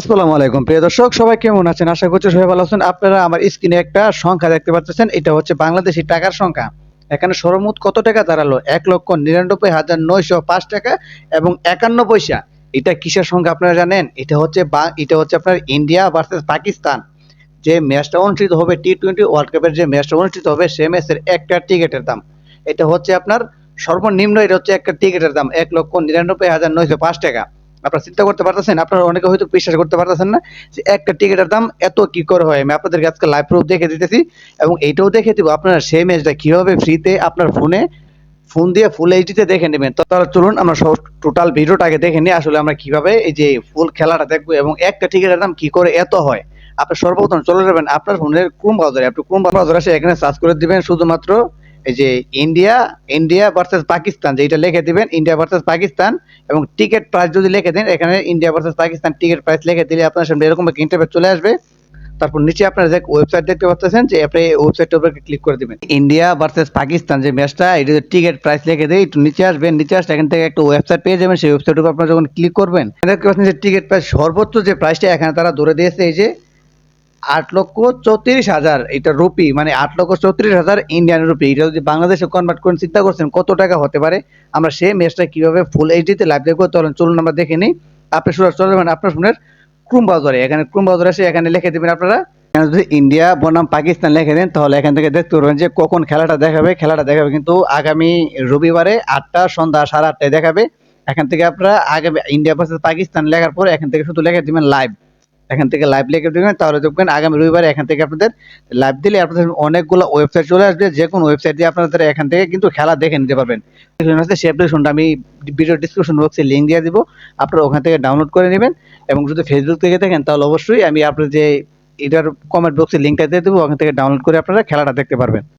আসসালামু আলাইকুম। প্রিয় দর্শক, সবাই কেমন আছেন? আশা করছি সবাই ভালো আছেন। আপনারা আমার স্ক্রিনে একটা সংখ্যা দেখতে পাচ্ছেন। এটা হচ্ছে বাংলাদেশি টাকার সংখ্যা। এখানে সর্বমোট কত টাকা দাঁড়াল? এক লক্ষ নিরানব্বই হাজার নয়শো পাঁচ টাকা এবং একান্ন পয়সা। এটা কিসের সংখ্যা আপনারা জানেন? এটা হচ্ছে এটা হচ্ছে আপনার ইন্ডিয়া ভার্সেস পাকিস্তান। যে ম্যাচটা অনুষ্ঠিত হবে টি টোয়েন্টি ওয়ার্ল্ড কাপের যে ম্যাচটা অনুষ্ঠিত হবে, সে ম্যাচের একটা টিকিটের দাম। এটা হচ্ছে আপনার সর্বনিম্ন, এটা হচ্ছে একটা টিকিটের দাম, এক লক্ষ নিরানব্বই হাজার নয়শো পাঁচ টাকা। আপনারা চিন্তা করতে পারতেছেন, আপনারা অনেকে হয়তো বিশ্বাস করতে পারতেছেন না যে একটা টিকিটের দাম এত কি করে হয়? আমি আপনাদেরকে আজকে লাইভ প্রুফ দেখে দিতেছি এবং এইটাও দেখে দিব আপনারা সেই ম্যাচটা কীভাবে ফ্রিতে আপনার ফোনে ফোন দিয়ে ফুল এইচডিতে দেখে নেবেন। তো তাহলে চলুন, আমরা সব টোটাল ভিডিওটাকে দেখে নিই, আসলে আমরা কীভাবে এই যে ফুল খেলাটা দেখব এবং একটা টিকিটের দাম কি করে এত হয়? আপনি সর্বপ্রথম চলে যাবেন আপনার ফোনের ক্রোম ব্রাউজারে আপনি ক্রোম ব্রাউজার আসে এখানে সার্চ করে দিবেন, শুধুমাত্র এই যে ইন্ডিয়া ইন্ডিয়া ভার্সেস পাকিস্তান যেটা লিখে দিবেন ইন্ডিয়া ভার্সেস পাকিস্তান এবং টিকিট প্রাইস যদি লিখে দেন, এখানে India versus Pakistan ticket price লিখে দিলে আপনার সামনে এরকম একটা ইন্টারভিউ চলে আসবে। তারপর নিচে আপনারা যে ওয়েবসাইট দেখতে পাচ্ছেন, যে আপনি ওয়েবসাইটের উপরে ক্লিক করে দিবেন। ইন্ডিয়া ভার্সেস পাকিস্তান যে ম্যাচটা এটা টিকিট প্রাইস লিখে দেয় একটু নিচে আসবেন, নিচে আসলে এখান থেকে একটা ওয়েবসাইট পেয়ে যাবেন, সেই ওয়েবসাইটের উপর আপনারা যখন ক্লিক করবেন, দেখতে পাচ্ছেন যে টিকিট প্রাইস সর্বোচ্চ যে প্রাইসটা এখানে তারা ধরে দিয়েছে, এই যে আট লক্ষ চৌত্রিশ হাজার, এটা রুপি মানে আট লক্ষ চৌত্রিশ হাজার ইন্ডিয়ান রুপি এটা যদি বাংলাদেশে কনভার্ট করেন চিন্তা করছেন কত টাকা হতে পারে, আমরা সেই ম্যাচটা কীভাবে ফুল এইচডিতে লাইভ দেখব? চলুন চলুন আমরা দেখে নিই। আপনি শুরু চলে যাবেন আপনার ফোনের ক্রোম ব্রাউজারে এখানে ক্রোম ব্রাউজারে এসে এখানে লিখে দেবেন আপনারা। যদি ইন্ডিয়া বনাম পাকিস্তান লিখে দেন, তাহলে এখান থেকে দেখতে পারবেন যে কখন খেলাটা দেখাবে খেলাটা দেখাবে কিন্তু আগামী রবিবারে আটটা, সন্ধ্যা সাড়ে আটটায় দেখাবে। এখান থেকে আপনারা আগামী ইন্ডিয়া ভার্সেস পাকিস্তান লেখার পর এখান থেকে শুধু লিখে দিবেন লাইভ এখান থেকে লাইভ লিখে দেবেন, তাহলে দেখবেন আগামী রবিবার এখান থেকে আপনাদের লাইভ দিলে আপনাদের অনেকগুলো ওয়েবসাইট চলে আসবে যে কোনো ওয়েবসাইট দিয়ে আপনাদের এখান থেকে কিন্তু খেলা দেখে নিতে পারবেন। সেই আমি ভিডিও ডিসক্রিপশন বক্সে লিঙ্ক দিয়ে দিব, আপনারা ওখান থেকে ডাউনলোড করে নেবেন এবং যদি ফেসবুক থেকে দেখেন, তাহলে অবশ্যই আমি আপনার যে এটার কমেন্ট বক্সে লিঙ্কটা দিয়ে দেবো, ওখান থেকে ডাউনলোড করে আপনারা খেলাটা দেখতে পারবেন।